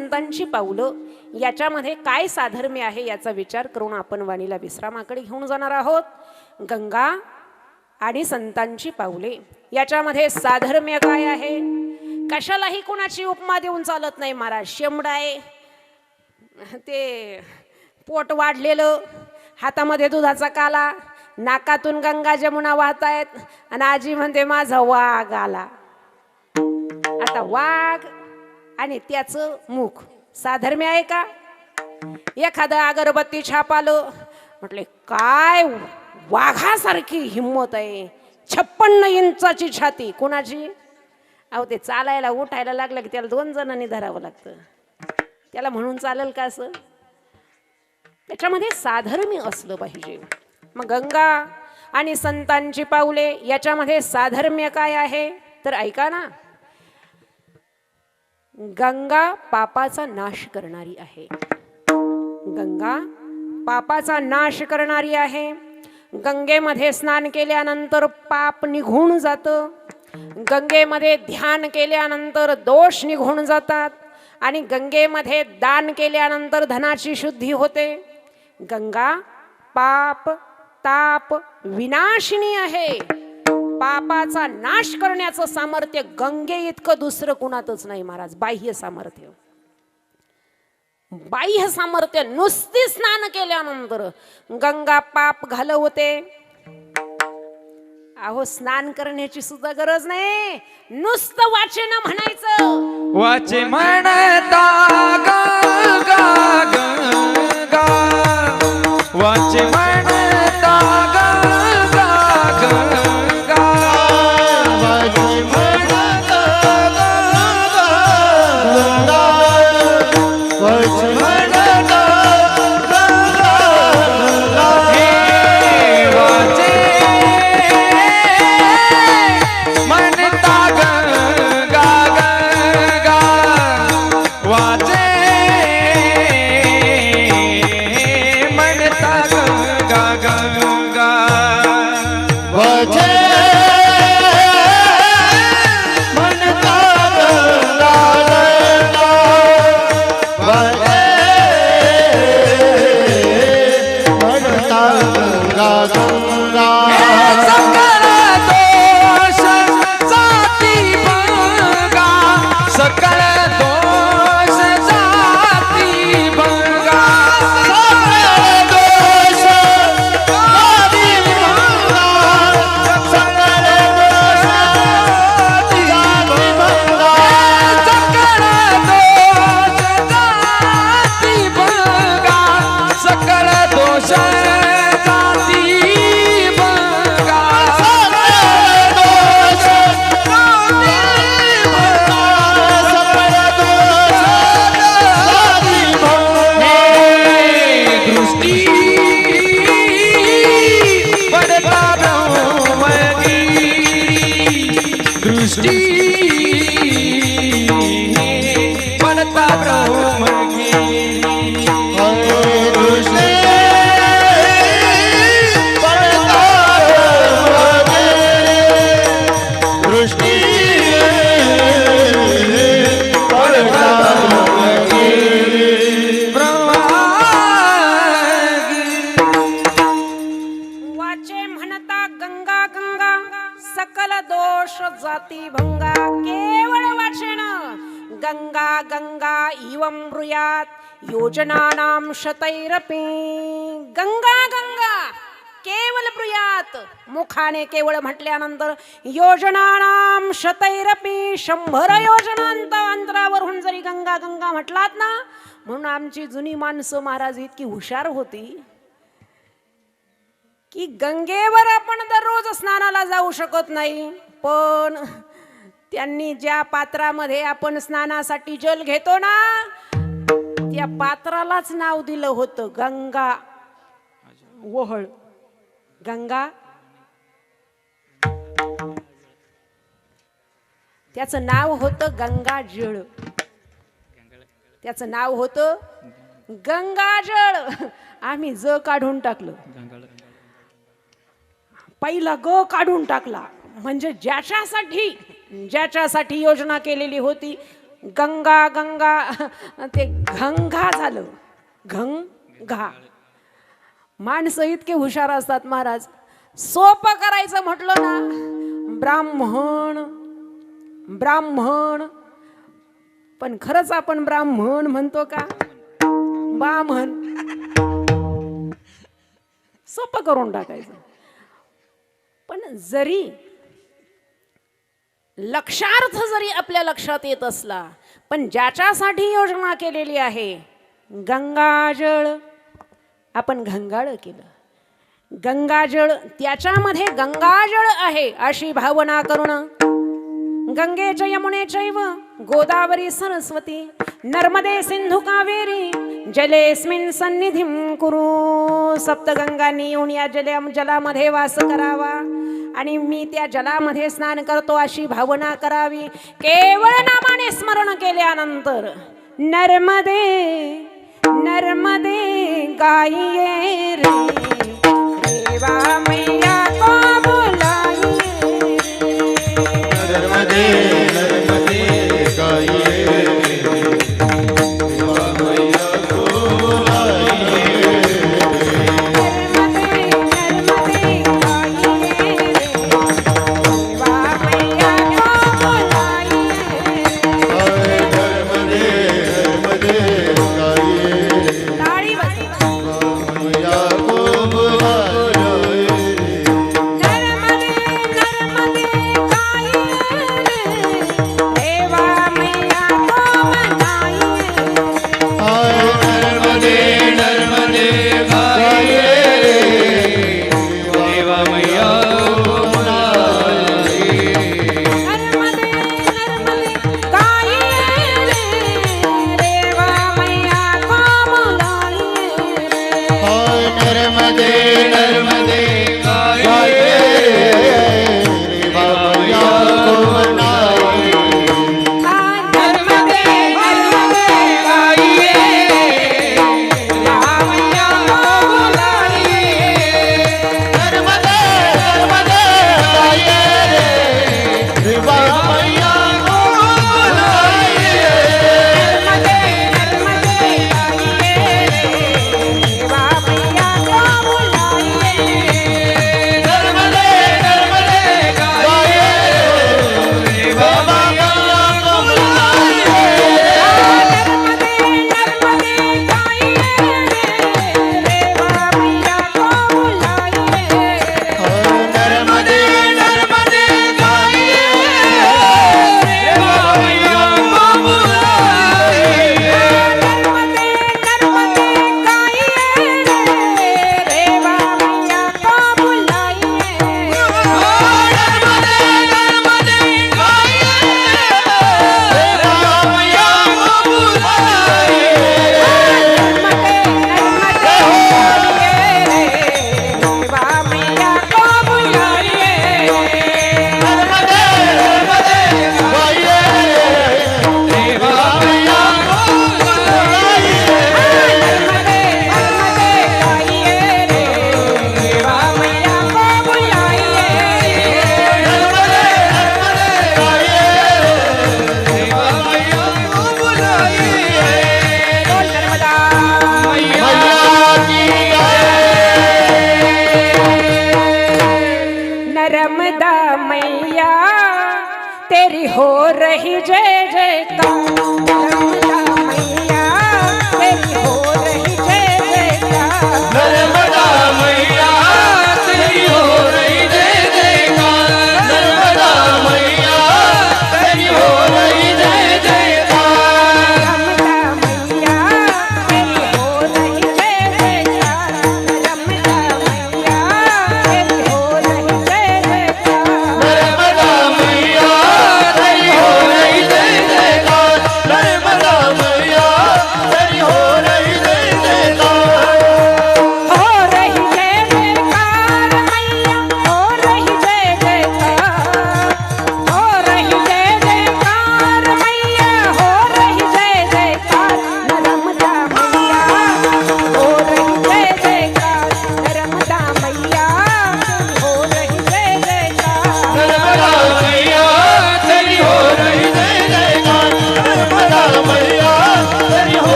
संतांची पावलं याच्यामध्ये काय साधर्म्य आहे याचा विचार करून आपण वाणीला विश्रामाकडे घेऊन जाणार आहोत. गंगा आणि संतांची पावले याच्यामध्ये साधर्म्य काय आहे? कशालाही कोणाची उपमा देऊन चालत नाही महाराज. शेमडाय. ते पोट वाढलेलं. हातामध्ये दुधाचा काला. नाकातून गंगा जमुना वाहतायत. आणि आजी म्हणते माझा वाघ आला. आता वाघ आणि त्याचं मुख साधर्म्य आहे का? एखादं अगरबत्ती छापालं. म्हटले काय वाघासारखी हिंमत आहे. छप्पन्न इंचाची छाती. कोणाची? अहो ते चालायला उठायला लागलं की त्याला दोन जणांनी धरावं लागतं. त्याला म्हणून चालेल का असं? त्याच्यामध्ये साधर्म्य असलं पाहिजे. मग गंगा आणि संतांची पावले याच्यामध्ये साधर्म्य काय आहे? तर ऐका ना. गंगा पापाचा नाश करणारी आहे. गंगा पापाचा नाश करणारी आहे. गंगेमध्ये स्नान केल्यानंतर पाप निघून जातं. गंगेमध्ये ध्यान केल्यानंतर दोष निघून जातात. आणि गंगेमध्ये दान केल्यानंतर धनाची शुद्धी होते. गंगा पाप ताप विनाशिनी आहे. पापाचा नाश करण्याचं सामर्थ्य गंगे इतकं दुसरं कुणातच नाही महाराज. बाह्य सामर्थ्य. बाह्य सामर्थ्य नुसती स्नान केल्यानंतर गंगा पाप घालवते अहो स्नान करण्याची सुद्धा गरज नाही. नुसतं वाचन म्हणायचं. वाचे म्हणता गंगा गंगा वाचे म्हणता Steve. मुखाने केवळ म्हटल्यानंतर योजनानां शतैरपि शंभर योजनांत अंतरावरून जरी गंगा गंगा म्हटलात ना म्हणून आमची जुनी माणसं महाराज इतकी हुशार होती की गंगेवर आपण दररोज स्नानाला जाऊ शकत नाही. पण त्यांनी ज्या पात्रामध्ये आपण स्नानासाठी जल घेतो ना त्या पात्रालाच नाव दिलं होतं गंगा. वहळ. गंगा त्याचं नाव होतं गंगाजळ त्याचं नाव होतं गंगाजळ आम्ही ज काढून टाकलं. पहिला ग काढून टाकला. म्हणजे ज्याच्यासाठी ज्याच्यासाठी योजना केलेली होती गंगा गंगा ते घंगा झालं. घंग. घा माणसं इतके हुशार असतात महाराज. सोपं करायचं म्हटलं ना ब्राह्मण ब्राह्मण. पण खरंच आपण ब्राह्मण म्हणतो का? ब्राह्मण सोपं करून टाकायचं. पण जरी लक्षार्थ जरी आपल्या लक्षात येत असला पण ज्याच्यासाठी योजना केलेली आहे गंगाजळ. आपण घंगाळ केलं. गंगाजळ त्याच्यामध्ये गंगाजळ आहे अशी भावना करणं. गंगे च यमुने चैव गोदावरी सरस्वती नर्मदे सिंधु कावेरी जलेस्मिन सन्निधिं कुरु। सप्तगंगांनी येऊन या जले जलामध्ये वास करावा। आणि मी त्या जलामध्ये स्नान करतो अशी भावना करावी। केवळ नामाने स्मरण केल्यानंतर नर्मदे नर्मदे गाये रे। देवा मैया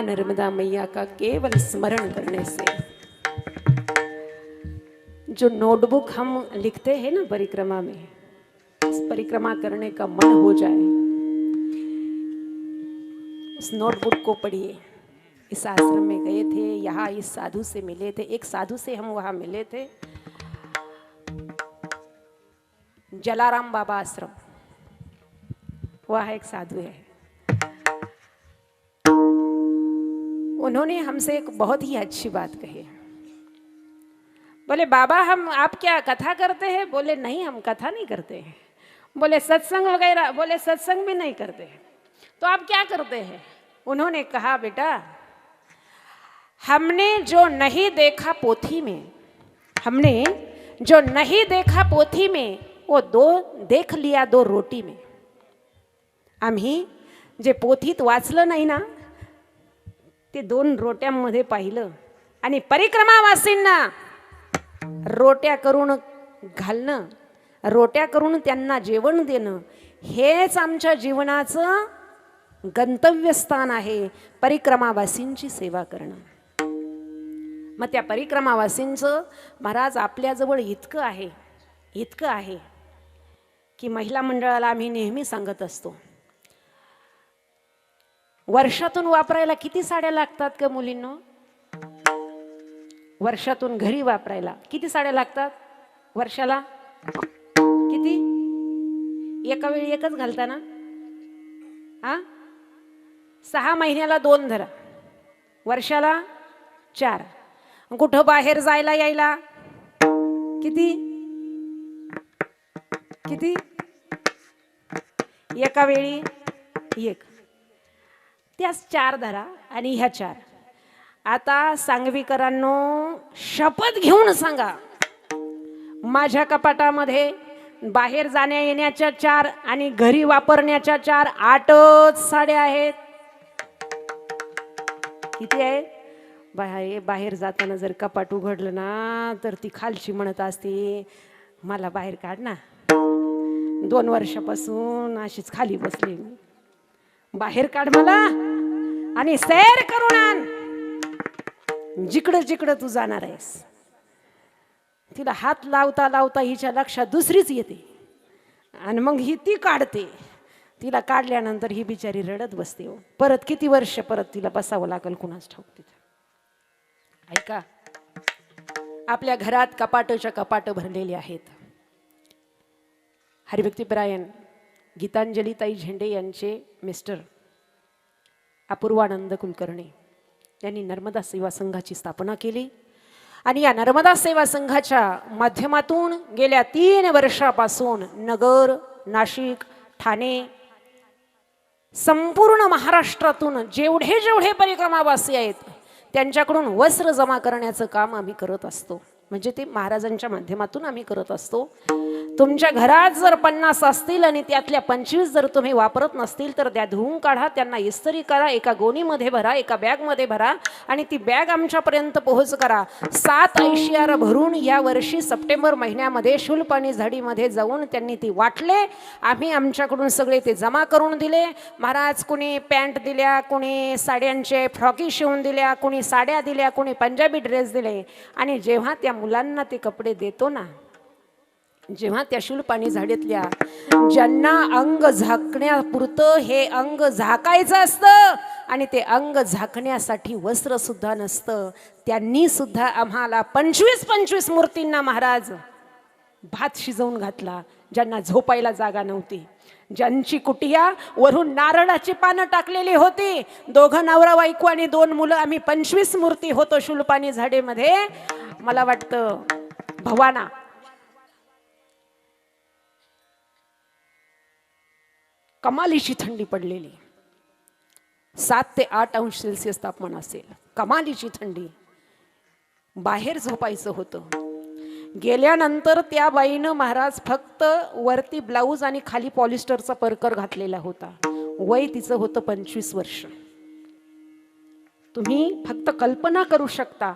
माँ नर्मदा मैया का केवल स्मरण करने से। जो नोटबुक हम लिखते हैं ना परिक्रमा में, इस परिक्रमा करने का मन हो जाए, उस नोटबुक को पढ़िए। इस आश्रम में गए थे, यहाँ इस साधु से मिले थे, एक साधु से हम वहाँ मिले थे। जलाराम बाबा आश्रम, वह एक साधु है। उन्होंने हमसे एक बहुत ही अच्छी बात कही। बोले, बाबा, हम, आप क्या कथा करते हैं? बोले, नहीं, हम कथा नहीं करते हैं। बोले, सत्संग वगैरह, बोले, सत्संग भी नहीं करते हैं। तो आप क्या करते हैं? उन्होंने कहा, बेटा, हमने जो नहीं देखा पोथी में, हमने जो नहीं देखा पोथी में, वो दो, देख लिया दो रोटी में। आम्ही जे पोथीत वाचलं नाही ना ते दोन रोट्यांमध्ये पाहिलं. आणि परिक्रमावासींना रोट्या करून घालणं रोट्या करून त्यांना जेवण देणं हेच आमच्या जीवनाचं गंतव्यस्थान आहे परिक्रमावासींची सेवा करणं. मग त्या परिक्रमावासींचं महाराज आपल्याजवळ इतकं आहे इतकं आहे की महिला मंडळाला आम्ही नेहमी सांगत असतो वर्षातून वापरायला किती साड्या लागतात का मुलींनो? वर्षातून घरी वापरायला किती साड्या लागतात? वर्षाला? किती? एका वेळी एकच घालता ना? हा? सहा महिन्याला दोन धरा. वर्षाला चार. कुठं बाहेर जायला यायला? किती? किती? एका वेळी एक. त्याच चार धरा आणि ह्या चार. आता सांगवीकरांनो शपथ घेऊन सांगा. माझ्या कपाटामध्ये बाहेर जाण्या येण्याच्या चार आणि घरी वापरण्याच्या चार आठच साड्या आहेत. किती आहे बाहेर बाहेर जाताना जर कपाट उघडलं ना तर ती खालची म्हणत असते मला बाहेर काढ ना. दोन वर्षापासून अशीच खाली बसली मी. बाहेर काढ मला. आणि सैर करून आण. जिकडं जिकडं तू जाणार आहेस. तिला हात लावता लावता हिच्या लक्षात दुसरीच येते. आणि मग ही ती काढते. तिला काढल्यानंतर ही बिचारी रडत बसते हो. परत किती वर्ष परत तिला बसावं लागेल कुणाच ठाऊक तिथं. ऐका. आपल्या घरात कपाटच्या कपाट भरलेली आहेत. हरिभक्तीपरायण गीतांजलीताई झेंडे यांचे मिस्टर अपूर्वानंद कुलकर्णी यांनी नर्मदा सेवा संघाची स्थापना केली. आणि या नर्मदा सेवा संघाच्या माध्यमातून गेल्या तीन वर्षापासून नगर नाशिक ठाणे संपूर्ण महाराष्ट्रातून जेवढे जेवढे परिक्रमावासी आहेत त्यांच्याकडून वस्त्र जमा करण्याचं काम आम्ही करत असतो. म्हणजे ते महाराजांच्या माध्यमातून आम्ही करत असतो. तुमच्या घरात जर पन्नास असतील आणि त्यातल्या पंचवीस जर तुम्ही वापरत नसतील तर त्या धुवून काढा त्यांना इस्त्री करा एका गोणीमध्ये भरा एका बॅगमध्ये भरा आणि ती बॅग आमच्यापर्यंत पोहोच करा. सात ऐशियार भरून या वर्षी सप्टेंबर महिन्यामध्ये शुल्प आणि झाडीमध्ये जाऊन त्यांनी ती वाटले. आम्ही आमच्याकडून सगळे ते जमा करून दिले. महाराज कुणी पॅन्ट दिल्या कुणी साड्यांचे फ्रॉकी शिवून दिल्या कुणी साड्या दिल्या कुणी पंजाबी ड्रेस दिले. आणि जेव्हा त्या मुलांना ते कपडे देतो ना जेव्हा त्या शूलपाणी झाडीतल्या ज्यांना अंग झाकण्यापुरतं हे अंग झाकायचं असतं आणि ते अंग झाकण्यासाठी वस्त्र सुद्धा नसतं त्यांनी सुद्धा आम्हाला पंचवीस पंचवीस मूर्तींना महाराज भात शिजवून घातला ज्यांना झोपायला जागा नव्हती. ज्यांची कुटिया वरून नारळाची पानं टाकलेली होती. दोघं नवरा बायको आणि दोन मुलं आम्ही पंचवीस मूर्ती होतो शुलपाणी झाडेमध्ये. मला वाटतं भवाना कमालीची थंडी पडलेली. सात ते आठ अंश सेल्सिअस तापमान असेल. कमालीची थंडी. बाहेर झोपायचं होतं. गेल्यानंतर त्या बाईनं महाराज फक्त वरती ब्लाऊज आणि खाली पॉलिस्टरचा परकर घातलेला होता. वय तिचं होतं पंचवीस वर्ष. तुम्ही फक्त कल्पना करू शकता.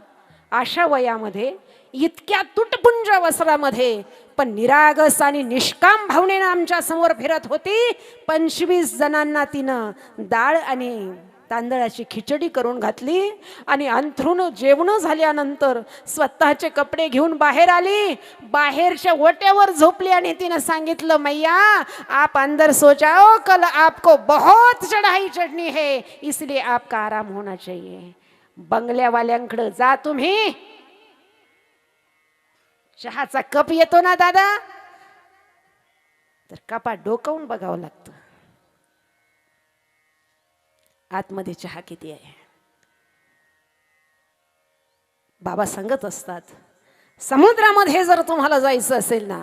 अशा वयामध्ये इतक्या तुटपुंज वस्त्रामध्ये पण निरागस आणि निष्काम भावनेनं आमच्यासमोर फिरत होती. पंचवीस जणांना तिनं डाळ आणि तांदळाची खिचडी करून घातली आणि अंथरून जेवण झाल्यानंतर स्वतःचे कपडे घेऊन बाहेर आली. बाहेरच्या ओट्यावर झोपली आणि तिनं सांगितलं मैया आप अंदर सो जाओ कल आपको बहुत चढ़ाई चढणी है इसलिए आपका आराम होना चाहिए. बंगल्यावाल्यांकडं जा तुम्ही. चहाचा कप येतो ना दादा? तर कपा डोकावून बघावं लागतं. आतमध्ये चहा किती आहे? बाबा सांगत असतात समुद्रामध्ये जर तुम्हाला जायचं असेल ना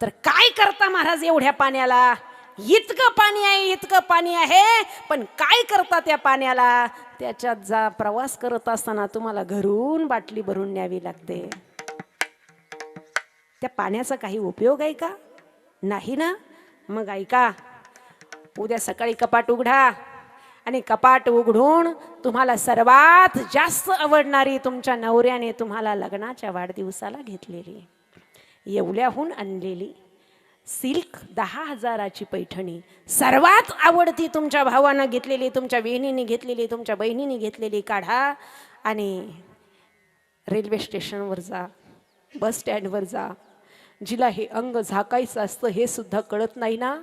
तर काय करता महाराज एवढ्या पाण्याला? इतकं पाणी आहे इतकं पाणी आहे पण काय करता त्या पाण्याला? त्याच्यात जा प्रवास करत असताना तुम्हाला घरून बाटली भरून न्यावी लागते. त्या पाण्याचा काही उपयोग आहे का? नाही ना? मग ऐका उद्या सकाळी कपाट उघडा आणि कपाट उघडून तुम्हाला सर्वात जास्त आवडणारी तुमच्या नवऱ्याने तुम्हाला लग्नाच्या वाढदिवसाला घेतलेली. येवल्याहून आणलेली. सिल्क दहा हजाराची पैठणी. सर्वात आवडती तुमच्या भावानं घेतलेली तुमच्या बहिणीने घेतलेली तुमच्या बहिणीने घेतलेली काढा आणि रेल्वे स्टेशनवर जा बस स्टँडवर जा. जिला हे अंग झाकायचं असतं हे सुद्धा कळत नाही ना?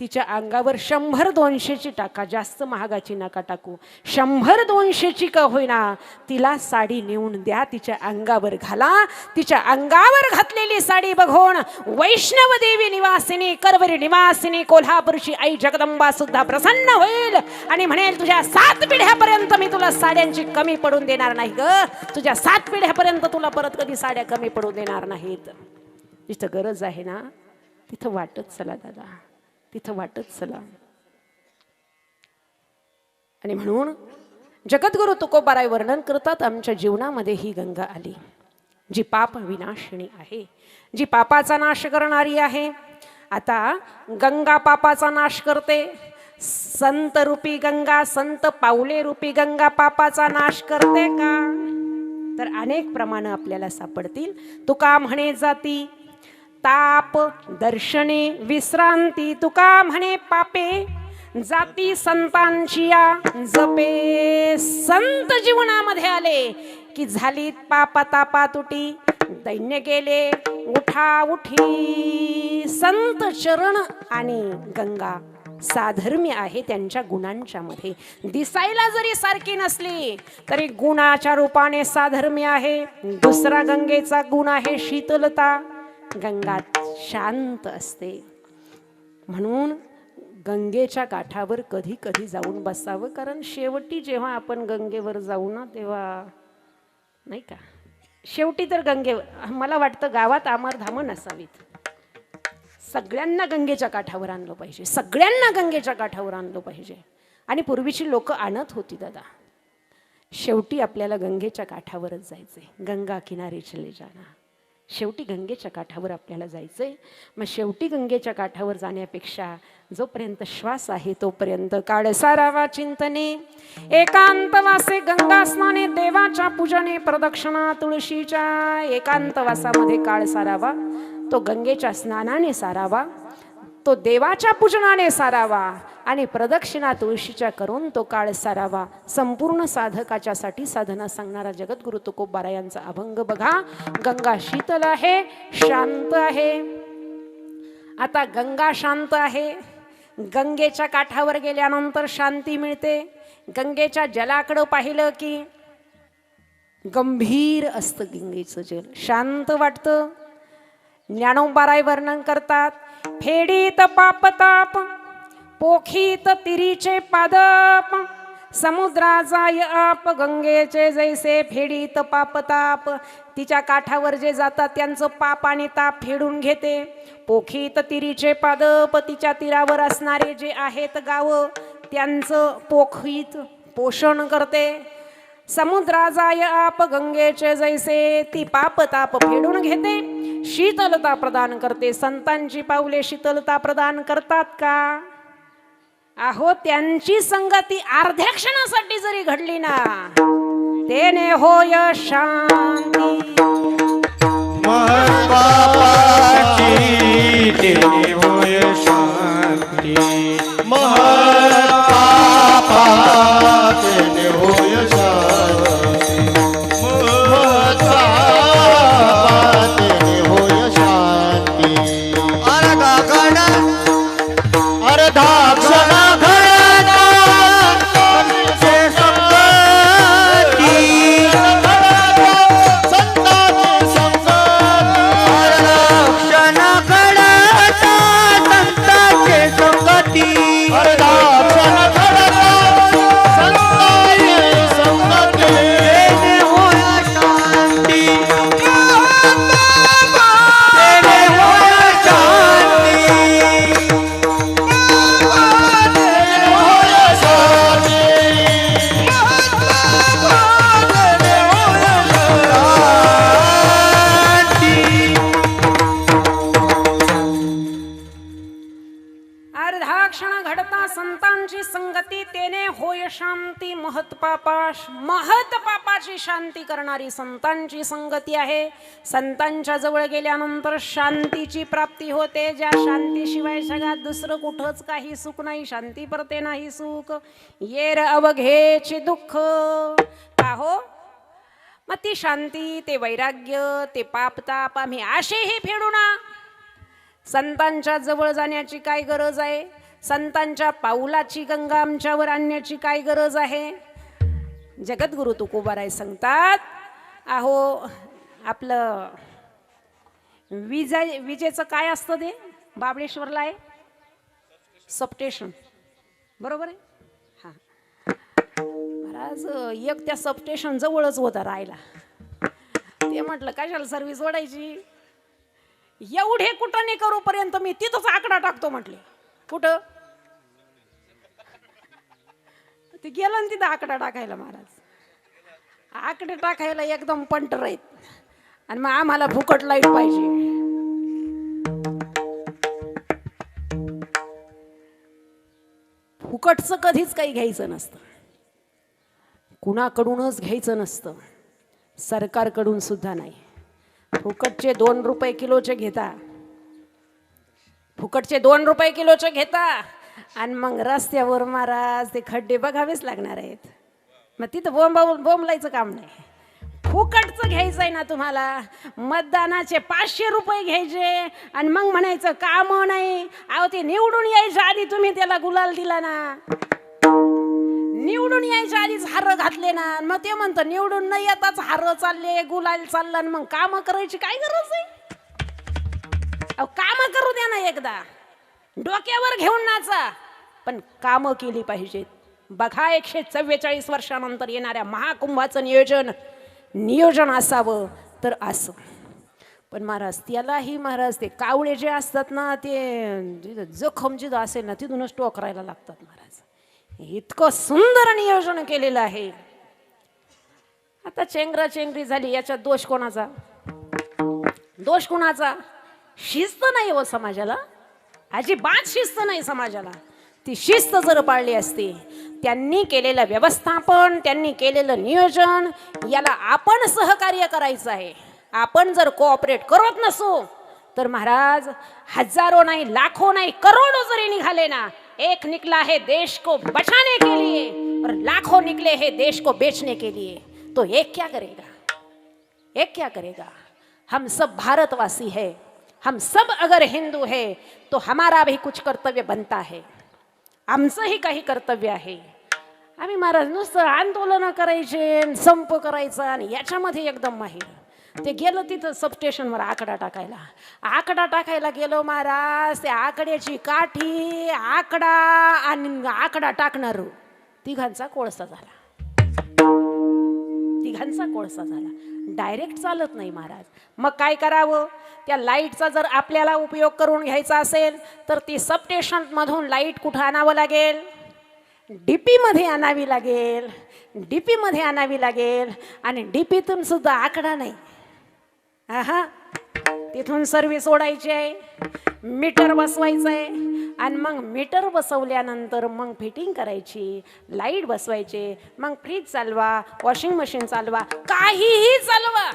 तिच्या अंगावर शंभर दोनशेची टाका जास्त महागाची नका टाकू. शंभर दोनशेची का होईना? तिला साडी नेऊन द्या तिच्या अंगावर घाला. तिच्या अंगावर घातलेली साडी बघून वैष्णव देवी निवासिनी करवरी निवासिनी कोल्हापूरची आई जगदंबा सुद्धा प्रसन्न होईल आणि म्हणेल तुझ्या सात पिढ्यापर्यंत मी तुला साड्यांची कमी पडून देणार नाही ग. तुझ्या सात पिढ्यापर्यंत तुला परत कधी साड्या कमी पडून देणार नाहीत. जिथं गरज आहे ना? तिथं वाटत चला दादा. तिथं वाटत चला. आणि म्हणून जगद्गुरु तुकोबाराय वर्णन करतात आमच्या जीवनामध्ये ही गंगा आली जी पाप विनाशिणी आहे जी पापाचा नाश करणारी आहे. आता गंगा पापाचा नाश करते संत रूपी गंगा संत पावले रूपी गंगा पापाचा नाश करते का? तर अनेक प्रमाणं आपल्याला सापडतील. तुका म्हणे जाती ताप दर्शने विश्रांती तुका म्हणे पापे. जाती संतांची या जपे. संत जीवनामध्ये आले की झाली पापा तापा तुटी दैन्य गेले उठा उठी. संत चरण आणि गंगा साधर्म्य आहे त्यांच्या गुणांच्या मध्ये. दिसायला जरी सारखी नसली तरी गुणाच्या रूपाने साधर्म्य आहे. दुसरा गंगेचा गुण आहे शीतलता. गंगा शांत असते. म्हणून गंगेच्या काठावर कधी कधी जाऊन बसावं कारण शेवटी जेव्हा आपण गंगेवर जाऊ ना तेव्हा नाही का? शेवटी तर गंगेवर मला वाटतं गावात आमरधामं नसावीत सगळ्यांना गंगेच्या काठावर आणलं पाहिजे. सगळ्यांना गंगेच्या काठावर आणलं पाहिजे. आणि पूर्वीची लोक आणत होती दादा. शेवटी आपल्याला गंगेच्या काठावरच जायचंय. गंगा किनारी चले जाणार शेवटी गंगेच्या काठावर आपल्याला जायचं आहे मग शेवटी गंगेच्या काठावर जाण्यापेक्षा जोपर्यंत श्वास आहे तोपर्यंत काळ सारावा चिंतने. एकांतवासे गंगा स्नाने देवाच्या पूजने प्रदक्षिणा तुळशीच्या एकांतवासामध्ये काळ सारावा तो गंगेच्या स्नानाने सारावा. तो देवाच्या पूजनाने सारावा आणि प्रदक्षिणा तुळशीच्या करून तो काळ सारावा. संपूर्ण साधकाच्यासाठी साधना सांगणारा जगद्गुरु तुकोबारा यांचा अभंग बघा. गंगा शीतल आहे शांत आहे. आता गंगा शांत आहे. गंगेच्या काठावर गेल्यानंतर शांती मिळते. गंगेच्या जलाकडं पाहिलं की गंभीर असतं गंगेचं जल. शांत वाटतं. ज्ञानोबाराय वर्णन करतात फेडीत पापताप पोखीत तिरीचे पादप समुद्रा जाय आप गंगेचे जैसे फेडीत पापताप तिच्या काठावर जे जातात त्यांचं पाप आणि ताप फेडून घेते. पोखीत तिरीचे पादप तिच्या तीरावर असणारे जे आहेत गावं त्यांचं पोखीत पोषण करते. समुद्रा जाय आप गंगेचे जैसे ती पाप ताप फेडून घेते. शीतलता प्रदान करते. संतांची पावले शीतलता प्रदान करतात का? आहो त्यांची संगती अर्ध्या क्षणासाठी जरी घडली ना तेने होय शांती. होय शांती. संतांची संगती आहे. संतांच्या जवळ गेल्यानंतर शांतीची प्राप्ती होते. ज्या शांतीशिवाय जगात दुसरं कुठंच काही सुख नाही. शांती परते नाही सुख. येर अवघेचे दुःख. पाहो? मग ती शांती ते वैराग्य ते पापताप आम्ही आशेही फेडू ना. संतांच्या जवळ जाण्याची काय गरज आहे? संतांच्या पाऊलाची गंगा आमच्यावर आणण्याची काय गरज आहे? जगद्गुरु तुकोबाराय सांगतात अहो आपलं विजा विजेचं काय असतं ते? बाबळेश्वरला आहे. सबस्टेशन बरोबर आहे? हां. महाराज एक त्या सबस्टेशन जवळच होता राहायला. ते म्हटलं कशाला सर्व्हिस ओढायची एवढे कुठं नाही करूपर्यंत मी तिथंच आकडा टाकतो म्हटले. कुठं? ते गेलं ना तिथं आकडा टाकायला महाराज. आकडे टाकायला एकदम पंटर आहेत. आणि मग आम्हाला फुकट लाइट पाहिजे. फुकटचं कधीच काही घ्यायचं नसतं. कुणाकडूनच घ्यायचं नसतं. सरकारकडून सुद्धा नाही. फुकटचे दोन रुपये किलोचे घेता. फुकटचे दोन रुपये किलोचे घेता. आणि मग रस्त्यावर महाराज ते खड्डे बघावेच लागणार आहेत. मग तिथं बोंब बोंबलायचं काम नाही. फुकटचं घ्यायचं आहे ना तुम्हाला. मतदानाचे पाचशे रुपये घ्यायचे. आणि मग म्हणायचं काम नाही. अहो ते निवडून यायच्या आधी तुम्ही त्याला गुलाल दिला ना. निवडून यायच्या आधीच हार घातले ना. मग ते म्हणतं निवडून नाही येताच हार चालले गुलाल चाललं मग काम करायची काय गरज आहे? अहो काम करू द्या ना एकदा. डोक्यावर घेऊन नाचा. पण कामं केली पाहिजेत. बघा एकशे चव्वेचाळीस वर्षानंतर येणाऱ्या महाकुंभाचं नियोजन नियोजन असावं तर असं. पण महाराज त्यालाही महाराज ते कावळे जे असतात ना ते जखम जिथं असेल ना तिथूनच टोकरायला लागतात महाराज. इतकं सुंदर नियोजन केलेलं आहे. आता चेंगरा चेंगरी झाली याच्यात दोष कोणाचा? दोष कोणाचा? शिस्त नाही हो समाजाला. अजिबात शिस्त नाही समाजाला. ती शिस्त जर पाळली असती त्यांनी केलेलं व्यवस्थापन त्यांनी केलेलं नियोजन याला आपण सहकार्य करायचं आहे. आपण जर कोऑपरेट करत नसू तर महाराज हजारो नाही लाखो नाही करोडो जरी निघाले ना एक निकला है देश को बचाने के लिए और लाखों निकले हैं देश को बेचने के लिए. तो एक क्या करेगा? एक क्या करेगा? हम सब भारतवासी है हम सब अगर हिंदू है तो हमारा भी कुछ कर्तव्य बनता है. आमचंही काही कर्तव्य आहे आम्ही महाराज नुसतं आंदोलनं करायचे संप करायचा आणि याच्यामध्ये एकदम माहीर. ते गेलं तिथं सबस्टेशनवर आकडा टाकायला. आकडा टाकायला गेलो महाराज त्या आकड्याची काठी आकडा आणि आकडा टाकणार. तिघांचा कोळसा झाला. तिघांचा कोळसा झाला. डायरेक्ट चालत नाही महाराज. मग काय करावं? त्या लाईटचा जर आपल्याला उपयोग करून घ्यायचा असेल तर ती सबस्टेशनमधून लाइट कुठं आणावं लागेल? डी पीमध्ये आणावी लागेल. डी पीमध्ये आणावी लागेल. आणि डीपीतून सुद्धा आकडा नाही. हा तिथून सर्व्हिस सोडायची आहे. मीटर बसवायचं आहे. आणि मग मीटर बसवल्यानंतर मग फिटिंग करायची. लाइट बसवायचे. मग फ्रीज चालवा वॉशिंग मशीन चालवा. काहीही चालवा.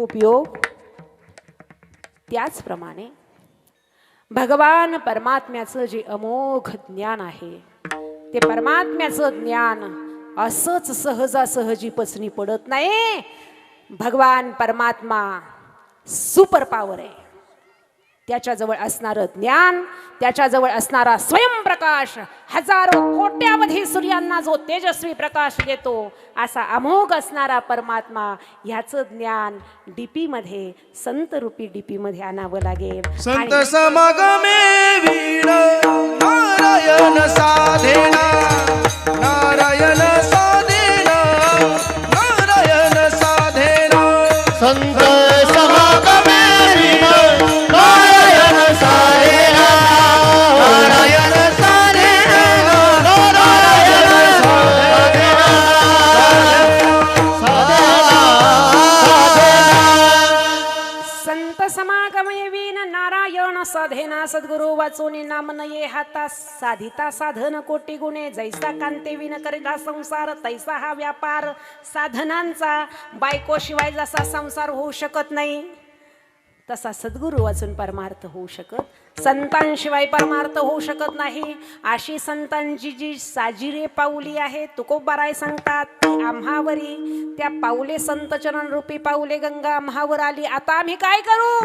उपयोग त्याचप्रमाणे भगवान परमात्म्याचं जे अमोघ ज्ञान आहे ते परमात्म्याचं ज्ञान असंच सहजासहजी पचनी पडत नाही. भगवान परमात्मा सुपर पॉवर आहे. त्याच्याजवळ असणारं ज्ञान त्याच्याजवळ असणारा स्वयंप्रकाश हजारो कोट्यावधी सूर्यांना जो तेजस्वी प्रकाश देतो असा अमोघ असणारा परमात्मा ह्याचं ज्ञान डीपीमध्ये संत रूपी डीपीमध्ये आणावं लागेल. संत समागमे वीण नारायण साधेना नारायण साधेना. वाचून नाम ये हाता साधिता साधन कोटी गुणे जैसा कांते विन करिता संसार तैसा हा व्यापार. साधनांचा बायकोशिवाय जसा संसार होऊ शकत नाही तसा सद्गुरू वाचून परमार्थ होऊ शकत. संतांशिवाय परमार्थ होऊ शकत नाही. अशी संतांची जी साजिरे पाऊली आहे तुकोबाराय सांगतात ती आम्हावरी. त्या पाऊले संतचरण रूपी पाऊले गंगा आम्हावर आली. आता आम्ही काय करू?